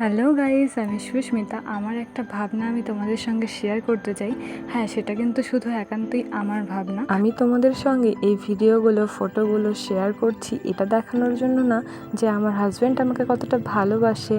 Hello guys আমি সুস্মিতা। আমার একটা ভাবনা আমি তোমাদের সঙ্গে শেয়ার করতে চাই। হ্যাঁ সেটা কিন্তু শুধু একান্তই আমার ভাবনা। আমি তোমাদের সঙ্গে এই ভিডিওগুলো ফটোগুলো শেয়ার করছি। এটা দেখানোর জন্য না যে আমার হাজব্যান্ড আমাকে কতটা ভালোবাসে।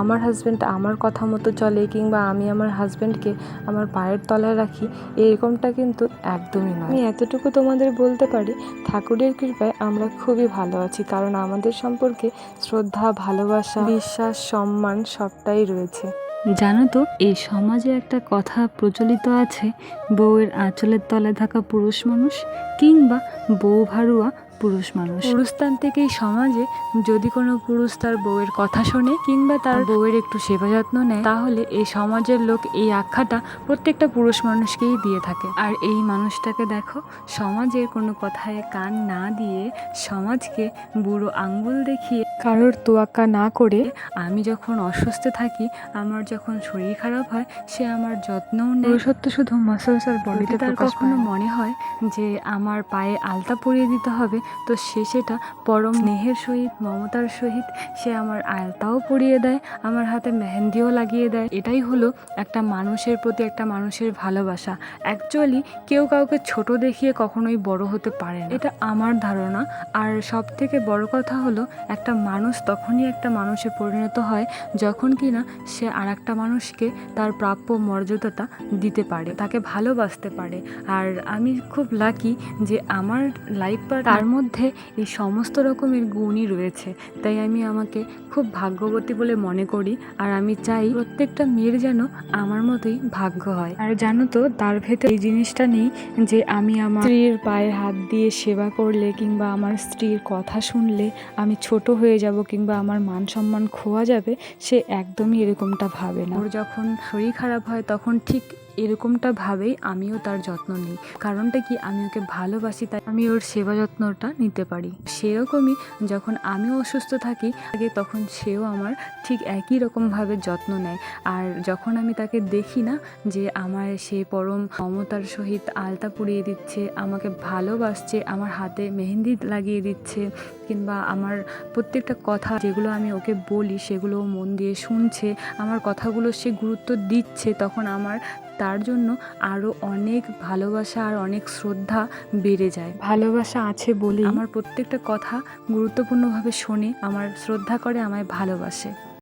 আমার হাজব্যান্ড আমার কথা মতো চলে কিংবা আমি আমার হাজব্যান্ডকে আমার পায়ের তলায় রাখি এরকমটা কিন্তু একদমই নয়। আমি এতটুকু তোমাদের বলতে পারি ঠাকুরের কৃপায় আমরা খুবই ভালো আছি। কারণ আমাদের সম্পর্কে শ্রদ্ধা ভালোবাসা বিশ্বাস সম্মান সবটাই রয়েছে। জানো তো, এই সমাজে একটা কথা প্রচলিত আছে, বউয়ের আঁচলের তলে থাকা পুরুষ মানুষ কিংবা বউ ভাড়ুয়া পুরুষ মানুষ। পুরুষতান্ত্রিক এই সমাজে যদি কোনো পুরুষ তার বউয়ের কথা শোনে কিংবা তার বউয়ের একটু সেবা যত্ন নেয় তাহলে এই সমাজের লোক এই আখ্যাটা প্রত্যেকটা পুরুষ মানুষকেই দিয়ে থাকে। আর এই মানুষটাকে দেখো সমাজের কোনো কথায় কান না দিয়ে সমাজকে বুড়ো আঙ্গুল দেখিয়ে কারোর তোয়াক্কা না করে আমি যখন অসুস্থ থাকি আমার যখন শরীর খারাপ হয় সে আমার যত্নও নেয়। পুরুষত্ব শুধু মাসলস আর বডিতে তার কখনো মনে হয় যে আমার পায়ে আলতা পরিয়ে দিতে হবে তো সে সেটা পরম নেহের সহিত, মমতার সহিত সে আমার আলতাও পরিয়ে দেয়, আমার হাতে মেহেন্দিও লাগিয়ে দেয়। এটাই হলো একটা মানুষের প্রতি একটা মানুষের ভালোবাসা। অ্যাকচুয়ালি কেউ কাউকে ছোট দেখিয়ে কখনোই বড় হতে পারে না। এটা আমার ধারণা। আর সব থেকে বড় কথা হলো, একটা মানুষ তখনই একটা মানুষে পরিণত হয় যখন কিনা সে আর একটা মানুষকে তার প্রাপ্য মর্যাদাটা দিতে পারে, তাকে ভালোবাসতে পারে। আর আমি খুব লাকি যে আমার লাইফ তার মধ্যে এই সমস্ত রকমের গুণই রয়েছে। তাই আমি আমাকে খুব ভাগ্যবতী বলে মনে করি আর আমি চাই প্রত্যেকটা মেয়ের যেন আমার মতোই ভাগ্য হয়। আর জানো তো, তার ভেতরে এই জিনিসটা নেই যে আমি আমার স্ত্রীর পায়ে হাত দিয়ে সেবা করলে কিংবা আমার স্ত্রীর কথা শুনলে আমি ছোট হয়ে যাব কিংবা আমার মান সম্মান খোয়া যাবে, সে একদমই এরকমটা ভাবে না। ওর যখন শরীর খারাপ হয়, তখন ঠিক এরকমটা ভাবেই আমিও তার যত্ন নিই। কারণটা কি? আমি ওকে ভালোবাসি, তাই আমি ওর সেবা যত্নটা নিতে পারি। সেরকমই যখন আমিও অসুস্থ থাকি, আগে তখন সেও আমার ঠিক একই রকমভাবে যত্ন নেয়। আর যখন আমি তাকে দেখি না যে আমার সে পরম মমতার সহিত আলতা পুড়িয়ে দিচ্ছে, আমাকে ভালোবাসছে, আমার হাতে মেহেন্দি লাগিয়ে দিচ্ছে, কিংবা আমার প্রত্যেকটা কথা যেগুলো আমি ওকে বলি, সেগুলো মন দিয়ে শুনছে, আমার কথাগুলো সে গুরুত্ব দিচ্ছে, তখন আমার তার জন্য আরও অনেক ভালোবাসা আর অনেক শ্রদ্ধা বেড়ে যায়। ভালোবাসা আছে বলে আমার প্রত্যেকটা কথা গুরুত্বপূর্ণভাবে শোনে আমার শ্রদ্ধা করে আমায় ভালোবাসে।